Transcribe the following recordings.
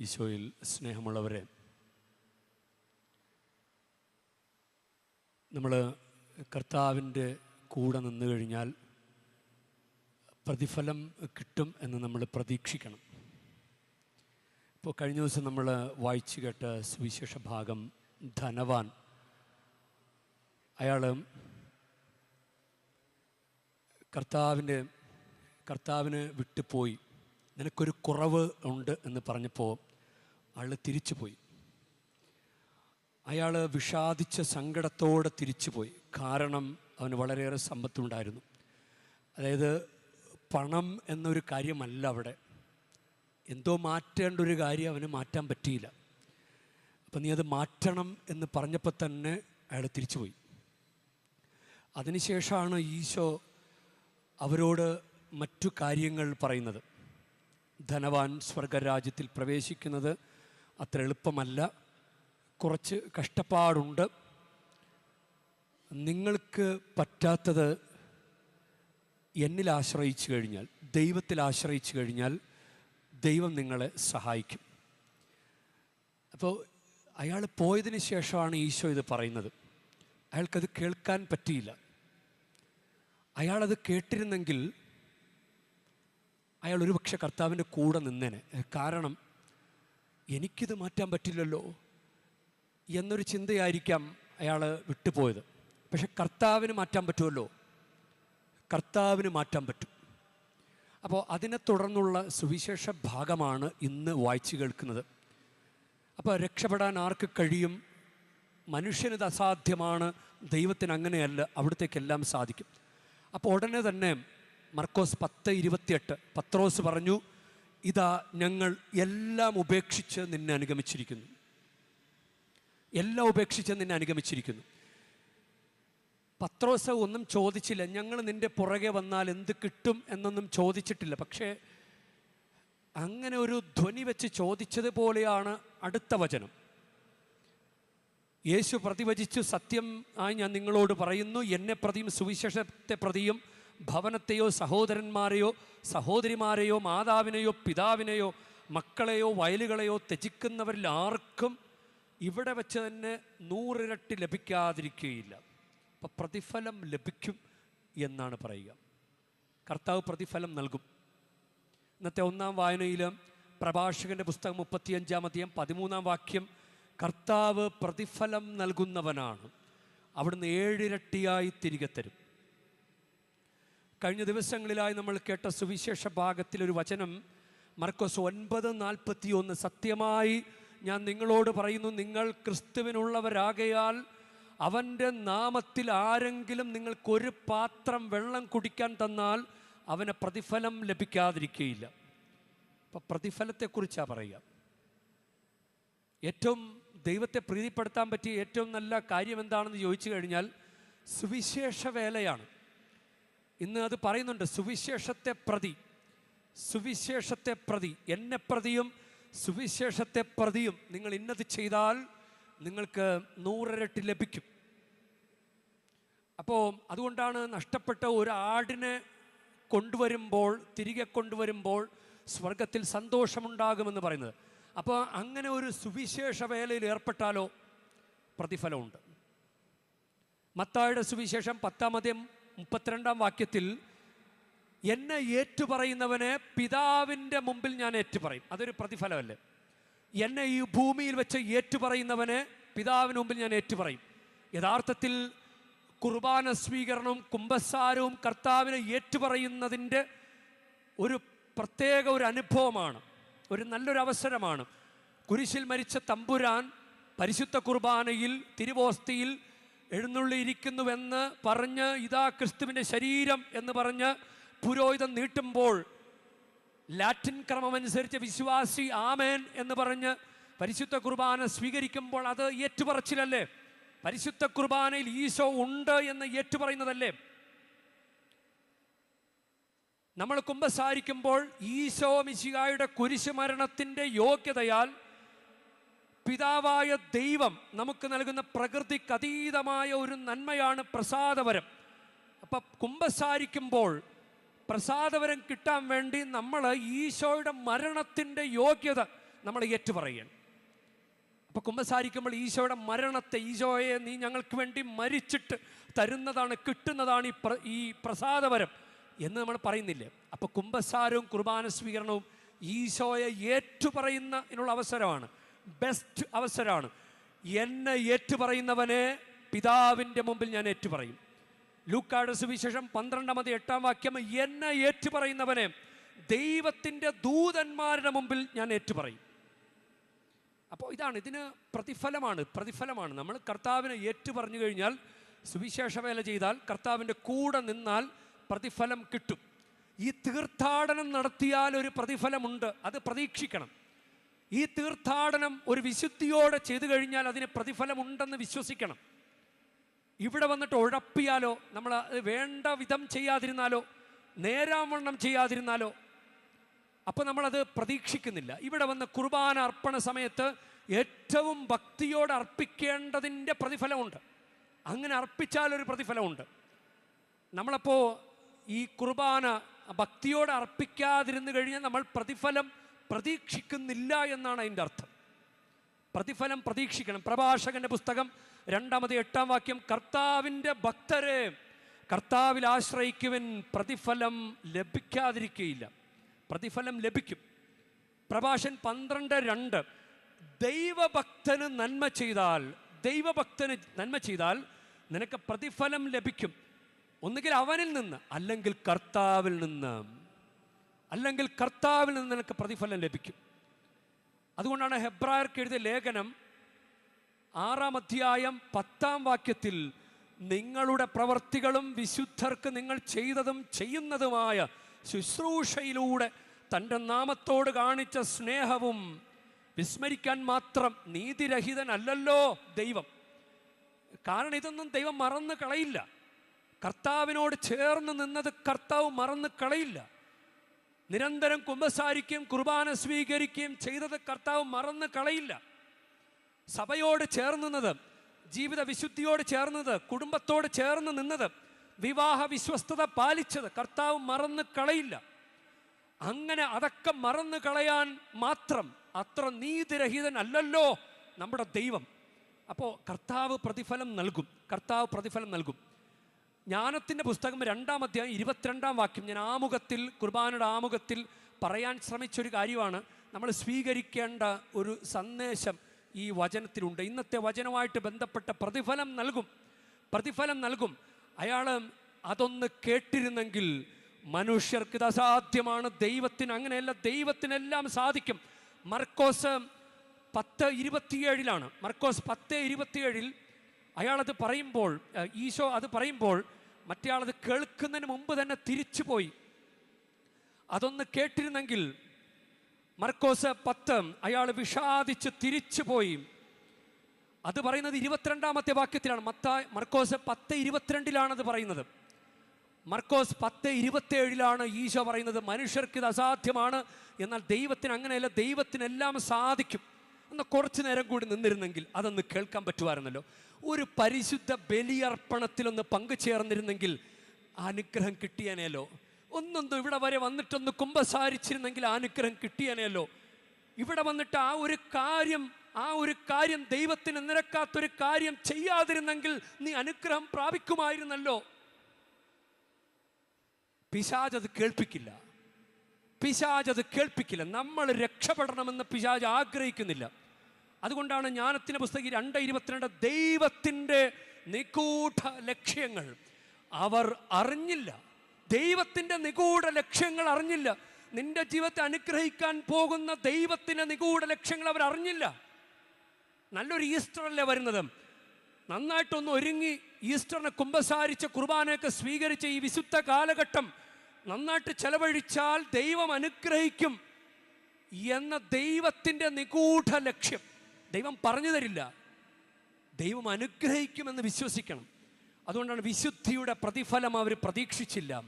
ഈശോയിൽ സ്നേഹമുള്ളവരെ നമ്മൾ കർത്താവിന്റെ കൂടെ നിന്ന് കഴിഞ്ഞാൽ പ്രതിഫലം കിട്ടും എന്ന് നമ്മൾ പ്രതീക്ഷിക്കണം. ഇപ്പോൾ കഴിഞ്ഞ ദിവസം നമ്മൾ വായിച്ചു കേട്ട സുവിശേഷ ഭാഗം ധനവാൻ. അയാൾ കർത്താവിന്റെ കർത്താവിന് വിട്ടുപോയി. നിനക്കൊരു കുറവ് ഉണ്ട് എന്ന് പറഞ്ഞപ്പോൾ അയാൾ തിരിച്ചുപോയി. അയാൾ വിഷാദിച്ച സങ്കടത്തോടെ തിരിച്ചു പോയി കാരണം അവന് വളരെയേറെ സമ്പത്തുണ്ടായിരുന്നു. അതായത് പണം എന്നൊരു കാര്യമല്ല അവിടെ. എന്തോ മാറ്റേണ്ട ഒരു കാര്യം അവന് മാറ്റാൻ പറ്റിയില്ല. അപ്പം നീ അത് മാറ്റണം എന്ന് പറഞ്ഞപ്പോൾ തന്നെ അയാൾ തിരിച്ചുപോയി. അതിനുശേഷമാണ് ഈശോ അവരോട് മറ്റു കാര്യങ്ങൾ പറയുന്നത്. ധനവാൻ സ്വർഗരാജ്യത്തിൽ പ്രവേശിക്കുന്നത് അത്ര എളുപ്പമല്ല. കുറച്ച് കഷ്ടപ്പാടുണ്ട്. നിങ്ങൾക്ക് പറ്റാത്തത് എന്നിൽ ആശ്രയിച്ചു കഴിഞ്ഞാൽ ദൈവത്തിൽ ആശ്രയിച്ചു കഴിഞ്ഞാൽ ദൈവം നിങ്ങളെ സഹായിക്കും. അപ്പോൾ അയാൾ പോയതിന് ശേഷമാണ് ഈശോ ഇത് പറയുന്നത്. അയാൾക്കത് കേൾക്കാൻ പറ്റിയില്ല. അയാളത് കേട്ടിരുന്നെങ്കിൽ അയാൾ ഒരുപക്ഷെ കർത്താവിന്റെ കൂടെ നിന്നേനെ. കാരണം എനിക്കിത് മാറ്റാൻ പറ്റില്ലല്ലോ എന്നൊരു ചിന്തയായിരിക്കാം അയാൾ വിട്ടുപോയത്. പക്ഷെ കർത്താവിന് മാറ്റാൻ പറ്റുമല്ലോ. കർത്താവിന് മാറ്റാൻ പറ്റും. അപ്പോൾ അതിനെ തുടർന്നുള്ള സുവിശേഷ ഭാഗമാണ് ഇന്ന് വായിച്ചു കേൾക്കുന്നത്. അപ്പോൾ രക്ഷപ്പെടാൻ ആർക്ക് കഴിയും? മനുഷ്യനിത് അസാധ്യമാണ്. ദൈവത്തിന് അങ്ങനെയല്ല. അവിടത്തേക്കെല്ലാം സാധിക്കും. അപ്പോൾ ഉടനെ തന്നെ മർക്കോസ് പത്ത് ഇരുപത്തിയെട്ട് പത്രോസ് പറഞ്ഞു ഇതാ ഞങ്ങൾ എല്ലാം ഉപേക്ഷിച്ച് നിന്നെ അനുഗമിച്ചിരിക്കുന്നു. എല്ലാം ഉപേക്ഷിച്ച് നിന്നെ അനുഗമിച്ചിരിക്കുന്നു. പത്രോസ ഒന്നും ചോദിച്ചില്ല. ഞങ്ങൾ നിന്റെ പുറകെ വന്നാൽ എന്ത് കിട്ടും എന്നൊന്നും ചോദിച്ചിട്ടില്ല. പക്ഷേ അങ്ങനെ ഒരു ധ്വനി വെച്ച് ചോദിച്ചതുപോലെയാണ് അടുത്ത വചനം. യേശു പ്രതിവചിച്ചു. സത്യം ആയി ഞാൻ നിങ്ങളോട് പറയുന്നു. എന്നെ പ്രതിയും സുവിശേഷത്തെ പ്രതിയും ഭവനത്തെയോ സഹോദരന്മാരെയോ സഹോദരിമാരെയോ മാതാവിനെയോ പിതാവിനെയോ മക്കളെയോ വയലുകളെയോ ത്യജിക്കുന്നവരിൽ ആർക്കും ഇവിടെ വെച്ച് തന്നെ നൂറിരട്ടി ലഭിക്കാതിരിക്കുകയില്ല. അപ്പം പ്രതിഫലം ലഭിക്കും എന്നാണ് പറയുക. കർത്താവ് പ്രതിഫലം നൽകും. ഇന്നത്തെ ഒന്നാം വായനയിൽ പ്രഭാഷകന്റെ പുസ്തകം മുപ്പത്തിയഞ്ചാം അധ്യായം പതിമൂന്നാം വാക്യം കർത്താവ് പ്രതിഫലം നൽകുന്നവനാണ്. അവിടുന്ന് ഏഴിരട്ടിയായി തിരികെ തരും. കഴിഞ്ഞ ദിവസങ്ങളിലായി നമ്മൾ കേട്ട സുവിശേഷ ഭാഗത്തിലൊരു വചനം മർക്കോസ് ഒൻപത് നാൽപ്പത്തി ഒന്ന് സത്യമായി ഞാൻ നിങ്ങളോട് പറയുന്നു നിങ്ങൾ ക്രിസ്തുവിനുള്ളവരാകയാൽ അവന്റെ നാമത്തിൽ ആരെങ്കിലും നിങ്ങൾക്കൊരു പാത്രം വെള്ളം കുടിക്കാൻ തന്നാൽ അവന് പ്രതിഫലം ലഭിക്കാതിരിക്കുകയില്ല അപ്പം പ്രതിഫലത്തെക്കുറിച്ചാണ് പറയുക. ഏറ്റവും ദൈവത്തെ പ്രീതിപ്പെടുത്താൻ പറ്റിയ ഏറ്റവും നല്ല കാര്യം എന്താണെന്ന് ചോദിച്ചു കഴിഞ്ഞാൽ സുവിശേഷ വേലയാണ്. ഇന്ന് അത് പറയുന്നുണ്ട് സുവിശേഷത്തെ പ്രതി. സുവിശേഷത്തെ പ്രതി. എന്നെ പ്രതിയും സുവിശേഷത്തെ പ്രതിയും നിങ്ങൾ ഇന്നത് ചെയ്താൽ നിങ്ങൾക്ക് നൂറിരട്ടി ലഭിക്കും. അപ്പോൾ അതുകൊണ്ടാണ് നഷ്ടപ്പെട്ട ഒരു ആടിനെ കൊണ്ടുവരുമ്പോൾ തിരികെ കൊണ്ടുവരുമ്പോൾ സ്വർഗത്തിൽ സന്തോഷമുണ്ടാകുമെന്ന് പറയുന്നത്. അപ്പോൾ അങ്ങനെ ഒരു സുവിശേഷ വേലയിൽ ഏർപ്പെട്ടാലോ? പ്രതിഫലമുണ്ട്. മത്തായുടെ സുവിശേഷം പത്താമതം മുപ്പത്തിരണ്ടാം വാക്യത്തിൽ എന്നെ ഏറ്റുപറയുന്നവനെ പിതാവിന്റെ മുമ്പിൽ ഞാൻ ഏറ്റുപറയും. അതൊരു പ്രതിഫലമല്ലേ? എന്നെ ഈ ഭൂമിയിൽ വെച്ച് ഏറ്റുപറയുന്നവനെ പിതാവിന് മുമ്പിൽ ഞാൻ ഏറ്റുപറയും. യഥാർത്ഥത്തിൽ കുർബാന സ്വീകരണവും കുംഭസാരവും കർത്താവിനെ ഏറ്റുപറയുന്നതിന്റെ ഒരു പ്രത്യേക ഒരു അനുഭവമാണ് ഒരു നല്ലൊരു അവസരമാണ്. കുരിശിൽ മരിച്ച തമ്പുരാൻ പരിശുദ്ധ കുർബാനയിൽ തിരുവോസ്തിയിൽ എഴുന്നള്ളിയിരിക്കുന്നുവെന്ന് പറഞ്ഞ് ഇതാ ക്രിസ്തുവിന്റെ ശരീരം എന്ന് പറഞ്ഞ് പുരോഹിതം നീട്ടുമ്പോൾ ലാറ്റിൻ ക്രമമനുസരിച്ച് വിശ്വാസി ആമേൻ എന്ന് പറഞ്ഞ് പരിശുദ്ധ കുർബാന സ്വീകരിക്കുമ്പോൾ അത് ഏറ്റുപറച്ചിലല്ലേ? പരിശുദ്ധ കുർബാനയിൽ ഈശോ ഉണ്ട് എന്ന് ഏറ്റുപറയുന്നതല്ലേ? നമ്മൾ കുമ്പസാരിക്കുമ്പോൾ ഈശോ മിശിഹായുടെ കുരിശുമരണത്തിന്റെ യോഗ്യതയാൽ പിതാവായ ദൈവം നമുക്ക് നൽകുന്ന പ്രകൃതിക്ക് അതീതമായ ഒരു നന്മയാണ് പ്രസാദവരം. അപ്പം കുമ്പസാരിക്കുമ്പോൾ പ്രസാദവരം കിട്ടാൻ വേണ്ടി നമ്മൾ ഈശോയുടെ മരണത്തിന്റെ യോഗ്യത നമ്മൾ ഏറ്റുപറയണം അപ്പോൾ കുമ്പസാരിക്കുമ്പോൾ ഈശോയുടെ മരണത്തെ ഈശോയെ നീ ഞങ്ങൾക്ക് വേണ്ടി മരിച്ചിട്ട് തരുന്നതാണ് കിട്ടുന്നതാണ് ഈ പ്ര ഈ പ്രസാദപരം എന്ന് നമ്മൾ പറയുന്നില്ലേ? അപ്പോൾ കുമ്പസാരവും കുർബാന സ്വീകരണവും ഈശോയെ ഏറ്റുപറയുന്നതിനുള്ള അവസരമാണ്. ബെസ്റ്റ് അവസരമാണ്. എന്നെ ഏറ്റുപറയുന്നവനെ പിതാവിന്റെ മുമ്പിൽ ഞാൻ ഏറ്റുപറയും. ലൂക്കാട് സുവിശേഷം പന്ത്രണ്ടാമത് എട്ടാം വാക്യം എന്നെ ഏറ്റുപറയുന്നവനെ ദൈവത്തിന്റെ ദൂതന്മാരുടെ മുമ്പിൽ ഞാൻ ഏറ്റുപറയും. അപ്പോൾ ഇതാണ് ഇതിന് പ്രതിഫലമാണ് പ്രതിഫലമാണ്. നമ്മൾ കർത്താവിനെ ഏറ്റുപറഞ്ഞു കഴിഞ്ഞാൽ സുവിശേഷ വേല ചെയ്താൽ കർത്താവിന്റെ കൂടെ നിന്നാൽ പ്രതിഫലം കിട്ടും. ഈ തീർത്ഥാടനം നടത്തിയാൽ ഒരു പ്രതിഫലമുണ്ട് അത് പ്രതീക്ഷിക്കണം. ഈ തീർത്ഥാടനം ഒരു വിശുദ്ധിയോടെ ചെയ്തു കഴിഞ്ഞാൽ അതിന് പ്രതിഫലമുണ്ടെന്ന് വിശ്വസിക്കണം. ഇവിടെ വന്നിട്ട് ഉഴപ്പിയാലോ നമ്മൾ വേണ്ട വിധം ചെയ്യാതിരുന്നാലോ നേരാവണ്ണം ചെയ്യാതിരുന്നാലോ അപ്പോൾ നമ്മളത് പ്രതീക്ഷിക്കുന്നില്ല. ഇവിടെ വന്ന് കുർബാന അർപ്പണ സമയത്ത് ഏറ്റവും ഭക്തിയോടെ അർപ്പിക്കേണ്ടതിന്റെ പ്രതിഫലമുണ്ട്. അങ്ങനെ അർപ്പിച്ചാലൊരു പ്രതിഫലമുണ്ട്. നമ്മളപ്പോൾ ഈ കുർബാന ഭക്തിയോടെ അർപ്പിക്കാതിരുന്നു കഴിഞ്ഞാൽ നമ്മൾ പ്രതിഫലം പ്രതീക്ഷിക്കുന്നില്ല എന്നാണ് അതിന്റെ അർത്ഥം. പ്രതിഫലം പ്രതീക്ഷിക്കണം. പ്രഭാഷകന്റെ പുസ്തകം രണ്ടാമത് എട്ടാം വാക്യം കർത്താവിന്റെ ഭക്തരെ കർത്താവിൽ ആശ്രയിക്കുവൻ പ്രതിഫലം ലഭിക്കാതിരിക്കുകയില്ല പ്രതിഫലം ലഭിക്കും. പ്രഭാഷൻ പന്ത്രണ്ട് രണ്ട് ദൈവഭക്തന് നന്മ ചെയ്താൽ ദൈവഭക്തന് നന്മ ചെയ്താൽ നിനക്ക് പ്രതിഫലം ലഭിക്കും. ഒന്നുകിൽ അവനിൽ നിന്ന് അല്ലെങ്കിൽ കർത്താവിൽ നിന്ന്. അല്ലെങ്കിൽ കർത്താവിൽ നിന്ന് നിനക്ക് പ്രതിഫലം ലഭിക്കും. അതുകൊണ്ടാണ് ഹെബ്രായർക്ക് എഴുതിയ ലേഖനം ആറാം അധ്യായം പത്താം വാക്യത്തിൽ നിങ്ങളുടെ പ്രവർത്തികളും വിശുദ്ധർക്ക് നിങ്ങൾ ചെയ്തതും ചെയ്യുന്നതുമായ ശുശ്രൂഷയിലൂടെ തന്റെ നാമത്തോട് കാണിച്ച സ്നേഹവും വിസ്മരിക്കാൻ മാത്രം നീതിരഹിതനല്ലല്ലോ ദൈവം. കാരണം ഇതൊന്നും ദൈവം മറന്നു കളയില്ല. കർത്താവിനോട് ചേർന്ന് നിന്നത് കർത്താവ് മറന്നു കളയില്ല. നിരന്തരം കുമ്പസാരിക്കുകയും കുർബാന സ്വീകരിക്കുകയും ചെയ്തത് കർത്താവ് മറന്ന് കളയില്ല. സഭയോട് ചേർന്ന് നിന്നത് ജീവിത വിശുദ്ധിയോട് ചേർന്നത് കുടുംബത്തോട് ചേർന്ന് നിന്നത് വിവാഹ വിശ്വസ്തത പാലിച്ചത് കർത്താവ് മറന്ന് കളയില്ല. അങ്ങനെ അതൊക്കെ മറന്നു കളയാൻ മാത്രം അത്ര നീതിരഹിതൻ അല്ലല്ലോ നമ്മുടെ ദൈവം. അപ്പോൾ കർത്താവ് പ്രതിഫലം നൽകും കർത്താവ് പ്രതിഫലം നൽകും. ജ്ഞാനത്തിന്റെ പുസ്തകം രണ്ടാം അധ്യായം ഇരുപത്തിരണ്ടാം വാക്യം. ഞാൻ ആമുഖത്തിൽ കുർബാനയുടെ ആമുഖത്തിൽ പറയാൻ ശ്രമിച്ചൊരു കാര്യമാണ്. നമ്മൾ സ്വീകരിക്കേണ്ട ഒരു സന്ദേശം ഈ വചനത്തിലുണ്ട്. ഇന്നത്തെ വചനമായിട്ട് ബന്ധപ്പെട്ട പ്രതിഫലം നൽകും. പ്രതിഫലം നൽകും. അയാൾ അതൊന്ന് കേട്ടിരുന്നെങ്കിൽ മനുഷ്യർക്ക് ഇത് അസാധ്യമാണ്. ദൈവത്തിന് അങ്ങനെയല്ല ദൈവത്തിനെല്ലാം സാധിക്കും. മർക്കോസ് പത്ത് ഇരുപത്തിയേഴിലാണ്. മർക്കോസ് പത്ത് ഇരുപത്തിയേഴിൽ അയാളത് പറയുമ്പോൾ ഈശോ അത് പറയുമ്പോൾ മറ്റേയാളത് കേൾക്കുന്നതിന് മുമ്പ് തന്നെ തിരിച്ചു പോയി അതൊന്ന് കേട്ടിരുന്നെങ്കിൽ മർക്കോസ് പത്ത് അയാൾ വിഷാദിച്ച് തിരിച്ചു പോയി അത് പറയുന്നത് ഇരുപത്തിരണ്ടാമത്തെ വാക്യത്തിലാണ്. മത്ത മർക്കോസ് പത്ത് ഇരുപത്തിരണ്ടിലാണ് അത് പറയുന്നത്. മർക്കോസ് പത്ത് ഇരുപത്തേഴിലാണ് ഈശോ പറയുന്നത് മനുഷ്യർക്ക് ഇത് അസാധ്യമാണ് എന്നാൽ ദൈവത്തിന് അങ്ങനെയല്ല ദൈവത്തിനെല്ലാം സാധിക്കും. എന്നാൽ കുറച്ചു നേരം കൂടി നിന്നിരുന്നെങ്കിൽ അതൊന്ന് കേൾക്കാൻ പറ്റുമായിരുന്നല്ലോ. ഒരു പരിശുദ്ധ ബലിയർപ്പണത്തിലൊന്ന് പങ്കുചേർന്നിരുന്നെങ്കിൽ ചേർന്നിരുന്നെങ്കിൽ അനുഗ്രഹം കിട്ടിയനേലോ? ഒന്നൊന്നും ഇവിടെ വരെ വന്നിട്ടൊന്ന് കുമ്പസാരിച്ചിരുന്നെങ്കിൽ അനുഗ്രഹം കിട്ടിയനേലോ? ഇവിടെ വന്നിട്ട് ആ ഒരു കാര്യം ആ ഒരു കാര്യം ദൈവത്തിന് നിരക്കാത്തൊരു കാര്യം ചെയ്യാതിരുന്നെങ്കിൽ നീ അനുഗ്രഹം പ്രാപിക്കുമായിരുന്നല്ലോ. പിശാജ് അത് കേൾപ്പിക്കില്ല. പിശാജ് അത് കേൾപ്പിക്കില്ല. നമ്മൾ രക്ഷപ്പെടണമെന്ന് പിശാജ് ആഗ്രഹിക്കുന്നില്ല. അതുകൊണ്ടാണ് ജ്ഞാനത്തിന്റെ പുസ്തകം രണ്ട് ഇരുപത്തിരണ്ട് ദൈവത്തിന്റെ നിഗൂഢ ലക്ഷ്യങ്ങൾ. അവർ അറിഞ്ഞില്ല. ദൈവത്തിന്റെ നിഗൂഢ ലക്ഷ്യങ്ങൾ അറിഞ്ഞില്ല. നിന്റെ ജീവിതത്തെ അനുഗ്രഹിക്കാൻ പോകുന്ന ദൈവത്തിന്റെ നിഗൂഢ ലക്ഷ്യങ്ങൾ അവർ അറിഞ്ഞില്ല. നല്ലൊരു ഈസ്റ്റർ അല്ലേ വരുന്നത്? നന്നായിട്ടൊന്ന് ഒരുങ്ങി ഈസ്റ്ററിനെ കുമ്പസാരിച്ച് കുർബാനയൊക്കെ സ്വീകരിച്ച ഈ വിശുദ്ധ കാലഘട്ടം നന്നായിട്ട് ചെലവഴിച്ചാൽ ദൈവം അനുഗ്രഹിക്കും എന്ന ദൈവത്തിന്റെ നിഗൂഢ ലക്ഷ്യം. ദൈവം പറഞ്ഞു തരില്ല. ദൈവം അനുഗ്രഹിക്കുമെന്ന് വിശ്വസിക്കണം. അതുകൊണ്ടാണ് വിശുദ്ധിയുടെ പ്രതിഫലം അവർ പ്രതീക്ഷിച്ചില്ല.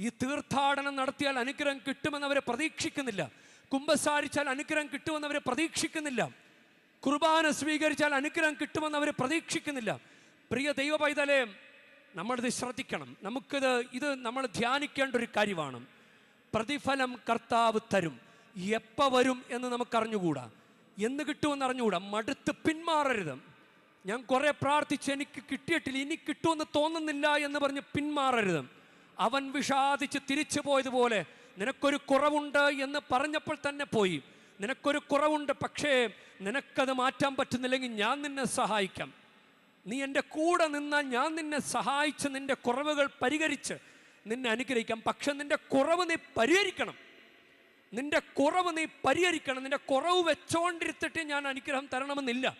ഈ തീർത്ഥാടനം നടത്തിയാൽ അനുഗ്രഹം കിട്ടുമെന്ന് അവരെ പ്രതീക്ഷിക്കുന്നില്ല. കുംഭസാരിച്ചാൽ അനുഗ്രഹം കിട്ടുമെന്ന് അവരെ പ്രതീക്ഷിക്കുന്നില്ല. കുർബാന സ്വീകരിച്ചാൽ അനുഗ്രഹം കിട്ടുമെന്ന് അവർ പ്രതീക്ഷിക്കുന്നില്ല. പ്രിയ ദൈവ പൈതലേ നമ്മളിത് ശ്രദ്ധിക്കണം. നമുക്കിത് ഇത് നമ്മൾ ധ്യാനിക്കേണ്ട ഒരു കാര്യമാണ്. പ്രതിഫലം കർത്താവ് തരും. എപ്പോൾ വരും എന്ന് നമുക്കറിഞ്ഞുകൂടാ. എന്ന് കിട്ടുമെന്ന് അറിഞ്ഞുകൂടാ? മടുത്ത് പിന്മാറരുത്. ഞാൻ കുറേ പ്രാർത്ഥിച്ച് എനിക്ക് കിട്ടിയിട്ടില്ല ഇനി കിട്ടുമെന്ന് തോന്നുന്നില്ല എന്ന് പറഞ്ഞ് പിന്മാറരുത്. അവൻ വിഷാദിച്ച് തിരിച്ചു പോയതുപോലെ നിനക്കൊരു കുറവുണ്ട് എന്ന് പറഞ്ഞപ്പോൾ തന്നെ പോയി. നിനക്കൊരു കുറവുണ്ട് പക്ഷേ നിനക്കത് മാറ്റാൻ പറ്റുന്നില്ലെങ്കിൽ ഞാൻ നിന്നെ സഹായിക്കാം. നീ എന്റെ കൂടെ നിന്നാൽ ഞാൻ നിന്നെ സഹായിച്ച് നിന്റെ കുറവുകൾ പരിഹരിച്ച് നിന്നെ അനുഗ്രഹിക്കാം. പക്ഷെ നിന്റെ കുറവ് നീ പരിഹരിക്കണം. നിന്റെ കുറവ് നീ പരിഹരിക്കണം. നിന്റെ കുറവ് വെച്ചോണ്ടിരുത്തിട്ട് ഞാൻ അനുഗ്രഹം തരണമെന്നില്ല.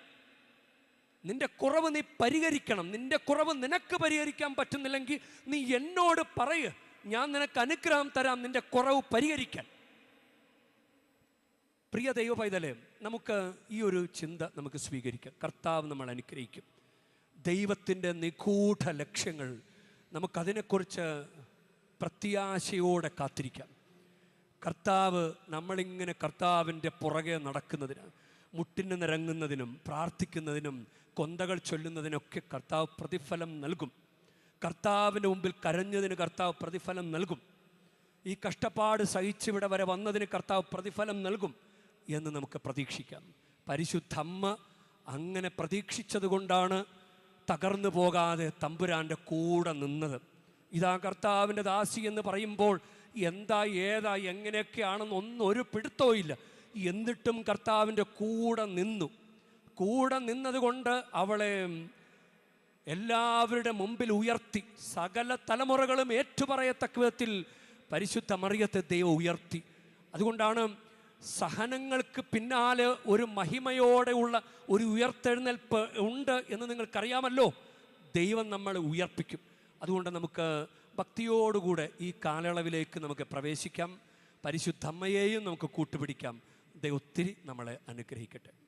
നിന്റെ കുറവ് നീ പരിഹരിക്കണം. നിന്റെ കുറവ് നിനക്ക് പരിഹരിക്കാൻ പറ്റുന്നില്ലെങ്കിൽ നീ എന്നോട് പറയ്. ഞാൻ നിനക്ക് അനുഗ്രഹം തരാം. നിന്റെ കുറവ് പരിഹരിക്കാൻ. പ്രിയ ദൈവ പൈതലേ നമുക്ക് ഈ ഒരു ചിന്ത നമുക്ക് സ്വീകരിക്കാം. കർത്താവ് നമ്മൾ അനുഗ്രഹിക്കും. ദൈവത്തിന്റെ നിഗൂഢ ലക്ഷ്യങ്ങൾ നമുക്കതിനെക്കുറിച്ച് പ്രത്യാശയോടെ കാത്തിരിക്കാം. കർത്താവ് നമ്മളിങ്ങനെ കർത്താവിന്റെ പുറകെ നടക്കുന്നതിന് മുട്ടിന് നിരങ്ങുന്നതിനും പ്രാർത്ഥിക്കുന്നതിനും കൊന്തകൾ ചൊല്ലുന്നതിനൊക്കെ കർത്താവ് പ്രതിഫലം നൽകും. കർത്താവിന്റെ മുമ്പിൽ കരഞ്ഞതിന് കർത്താവ് പ്രതിഫലം നൽകും. ഈ കഷ്ടപ്പാട് സഹിച്ചിവിടെ വരെ വന്നതിന് കർത്താവ് പ്രതിഫലം നൽകും എന്ന് നമുക്ക് പ്രതീക്ഷിക്കാം. പരിശുദ്ധമ്മ അങ്ങനെ പ്രതീക്ഷിച്ചത് കൊണ്ടാണ് തകർന്നു പോകാതെ തമ്പുരാന്റെ കൂടെ നിന്നത്. ഇതാ കർത്താവിന്റെ ദാസി എന്ന് പറയുമ്പോൾ എന്താ ഏതാ എങ്ങനെയൊക്കെയാണെന്ന് ഒന്നും ഒരു പിടുത്തവും ഇല്ല. എന്നിട്ടും കർത്താവിന്റെ കൂടെ നിന്നു. കൂടെ നിന്നതുകൊണ്ട് അവളെ എല്ലാവരുടെ മുമ്പിൽ ഉയർത്തി. സകല തലമുറകളും ഏറ്റുപറയത്തക്ക വിധത്തിൽ പരിശുദ്ധ മറിയത്തെ ദൈവം ഉയർത്തി. അതുകൊണ്ടാണ് സഹനങ്ങൾക്ക് പിന്നാലെ ഒരു മഹിമയോടെയുള്ള ഒരു ഉയർത്തെഴുന്നേൽപ്പ് ഉണ്ട് എന്ന് നിങ്ങൾക്കറിയാമല്ലോ. ദൈവം നമ്മളെ ഉയർപ്പിക്കും. അതുകൊണ്ട് നമുക്ക് ഭക്തിയോടുകൂടെ ഈ കാലയളവിലേക്ക് നമുക്ക് പ്രവേശിക്കാം. പരിശുദ്ധമ്മയെയും നമുക്ക് കൂട്ടുപിടിക്കാം. ദൈവം ഒത്തിരി നമ്മളെ അനുഗ്രഹിക്കട്ടെ.